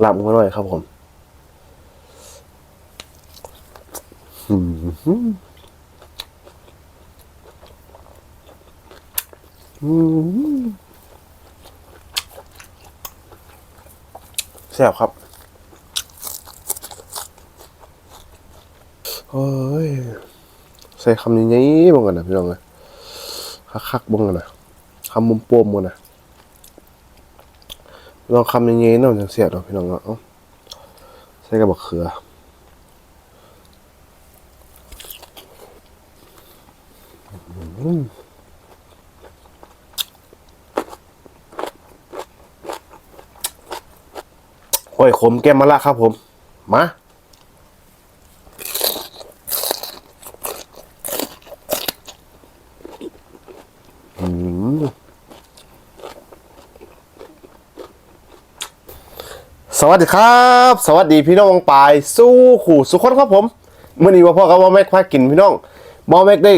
หลับมาหน่อยครับผมอืมอืมแซ่บครับเฮ้ยใส่คำนี้ๆบ้างกันนะพี่น้องเลยคักๆบ้างกันนะคำมุมโป้มกันนะ ลองคำเย็นๆเนาะจังเสียดอกพี่น้องเนาะใส่กระบอกเขืออืมโอ้ยขมแก้มมาละครับผม มา อืม สวัสดีครับ สวัสดีพี่น้องปายสู้ขู่สุขคนครับผมเมื่อนี้ว่าพ่อกับว่าแม็กพากินพี่น้องบอแม็กได้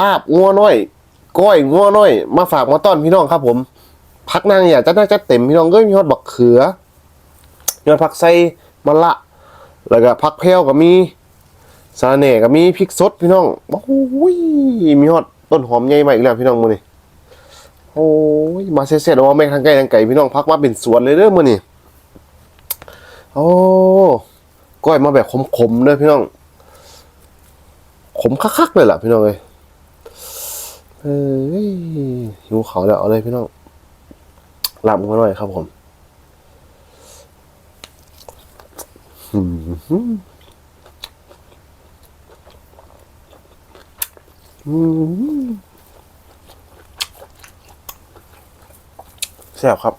ลาบงัวน้อยก้อยงัวน้อย มาฝากมาต้อนพี่น้องครับผมพักนางอย่าจะน่าจะเต็มพี่น้องก็มีฮอดบักเขือมีฮอดผักไส้มะละ แล้วก็ผักแพรวก็มีสาเน่ก็มีพริกสดพี่น้องโอ้ยมีฮอดต้นหอมใหญ่มาอีกแล้วพี่น้องมื้อนี้โอ้ยมาเสียดว่าแม่งทางไกลทางไก่พี่น้องพักมาเป็นสวนเลยเด้อมื้อนี้ โอ้ก้อยมาแบบขมๆเด้อพี่น้อง ขมคักๆเลยล่ะพี่น้องเอ้ยเอ้ยหิวเขาแล้วเอาเลยพี่น้องหลับมาหน่อยครับผมแซ่บครับ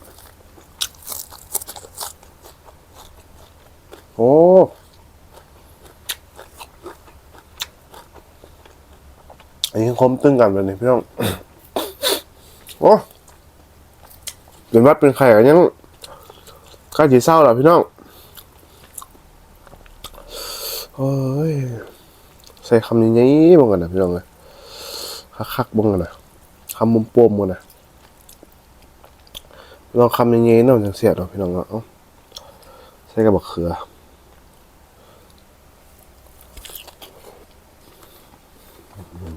โอ้อันนี้คมตึงกันเลยนี่พี่น้องโอ้เดี๋ยวว่าเป็นไข่กันยังข้าจีเศร้าเหรอพี่น้องเฮ้ยใส่คำนี้นี้บ้างกันนะพี่น้องเลยคักๆบ้างกันนะคำมุมปมกันนะลองคำยังไงเนาจังเสียดเนาพี่น้องเนาะเอาใส่กระบอกเขืออืม ว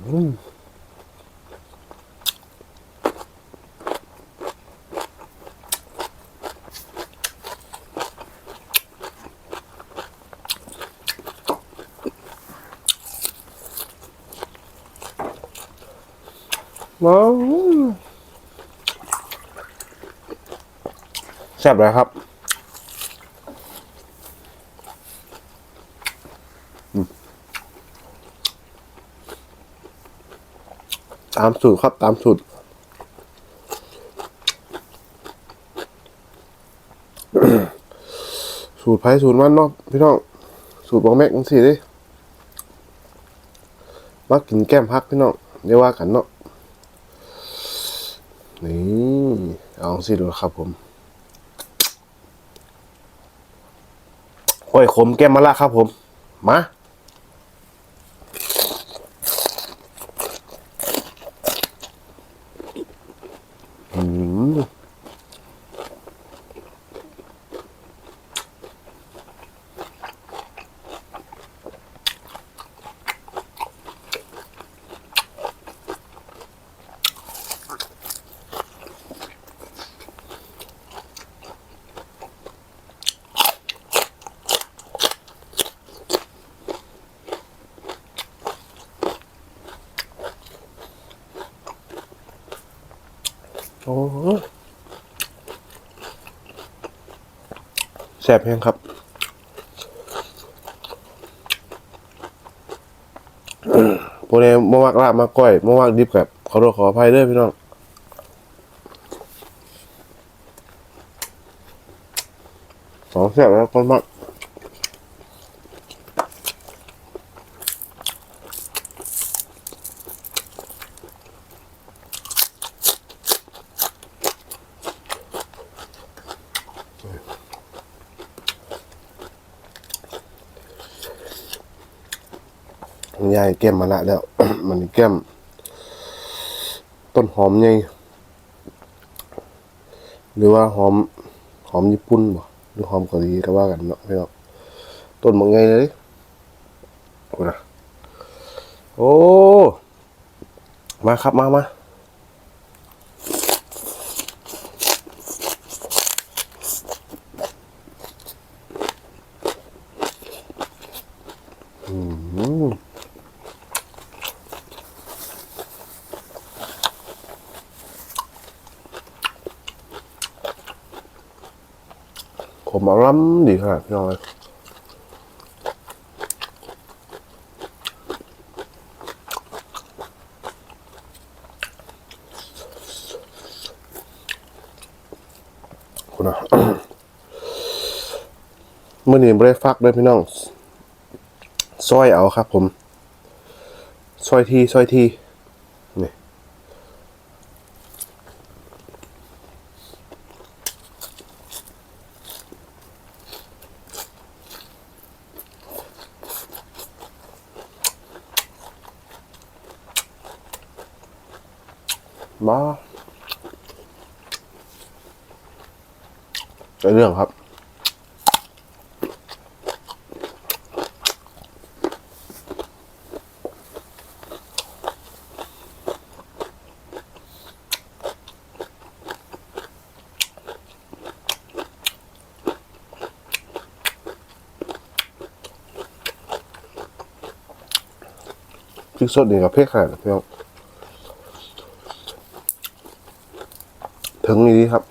้าวแซ่บเลยครับ ตามสูตรครับตามสูตรสูตรไผ่สูตรมันเนาะพี่น้องสูตรบองแม็กจังสิเดิมากินแก้มพักพี่น้องเดี๋ยวว่ากันเนาะนี่เอาสิดูครับผมโอ้ยขมแก้มมาละครับผม มา โอ้แซ่บแห้งครับพวกนี้มาวากลาบมาก้อยมาวากดิบกับขอโทษขออภัยเด้วยพี่น้องสองแซ่บแล้วคนมาก ยายแก้มมาละแล้ว มันนี่แก้ม ต้นหอมไงหรือว่าหอมหอมญี่ปุ่นบ่หรือหอมกาหลีก็ว่ากันเนาะพี่น้องต้นมังไงเลยนะโอ้ มาครับมามาอืม ผมอาล้ำดีขนาดพี่น้องเลยคุณนะเมื่อนี้ไม่ได้ฟักเลยพี่น้องซอยเอาครับผมซอยทีซอยที มาเรื่องครับพริกสดนี่กับเพชรขนาดพี่อง ถึงนี้ครับ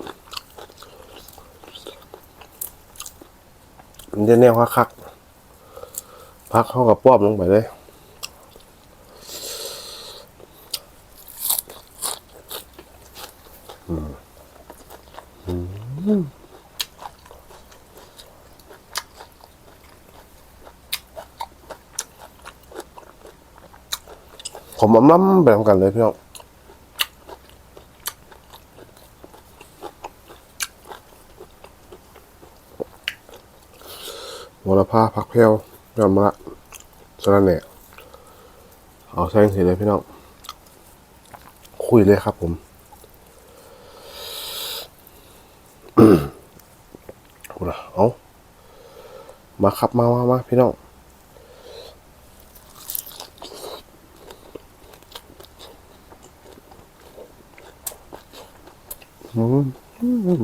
มันจะแนวคักๆพักเข้ากับป้อมลงไปเลยอืมอืมผมอำล้ำไปทำกันเลยพี่น้อง วรภาพักแพ้วยอมละสระแหน่เอาแซงเสร็จเลยพี่น้อง คุยเลยครับผมเอาละเอามาครับมามามาพี่น้องอืม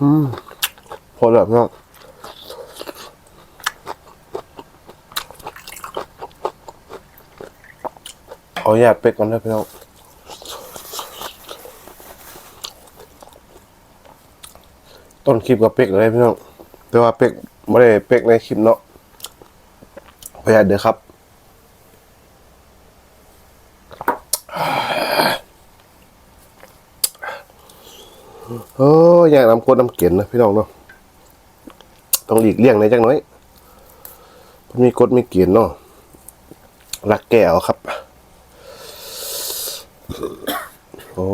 อืมพอแล้วพี่น้เอาหยาเป็กก่อนนะพี่น้องต้นคลิปกับเป็กเลยพี่น้องแต่ว่าเป็กไม่ได้เป็กในคลิปเนาะพยาดเด้อครับเอ อย่างน้ำกรดน้ำเกล็ดนะพี่น้องเนาะต้องหลีกเลี่ยงในจังน้อยมันมีกรดมีเกล็ดเนาะรักแก้วครับโอ้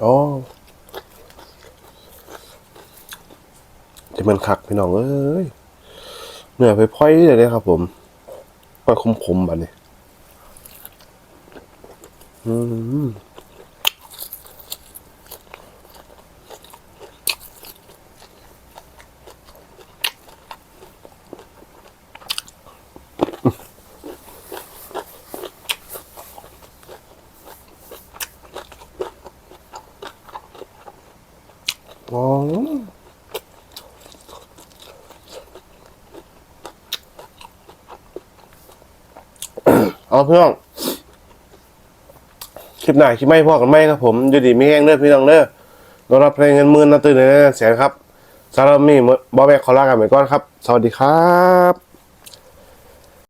โอ้จะมันคักพี่น้องเอ้ยเหนื่อยไปพ่อยเลยนะครับผมพ่อยคมๆแบบนี้อืม เอาเพื่อนคลิปหน้าคลิปไม่พอกันไหมครับผมอยู่ดีไม่แห้งเด้อพี่น้องเด้อรอรับเพลงเงินหมื่นนะตื่นในแสนครับสำหรับมีบอแบกขอลากันไปก่อนครับ สวัสดีครับ